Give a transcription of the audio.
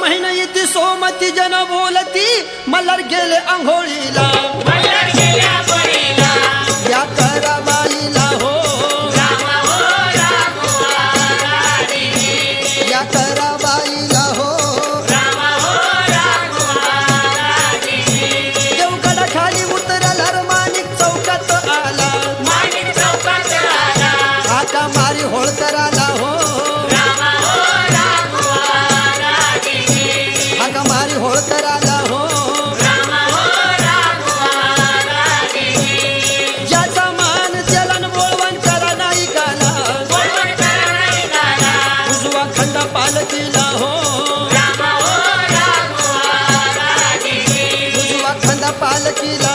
महिना येते सोमती जन बोलती मलर गेले आंघोळीला. पालतीला हो रामा ओ रामा हो. राजी पालतीला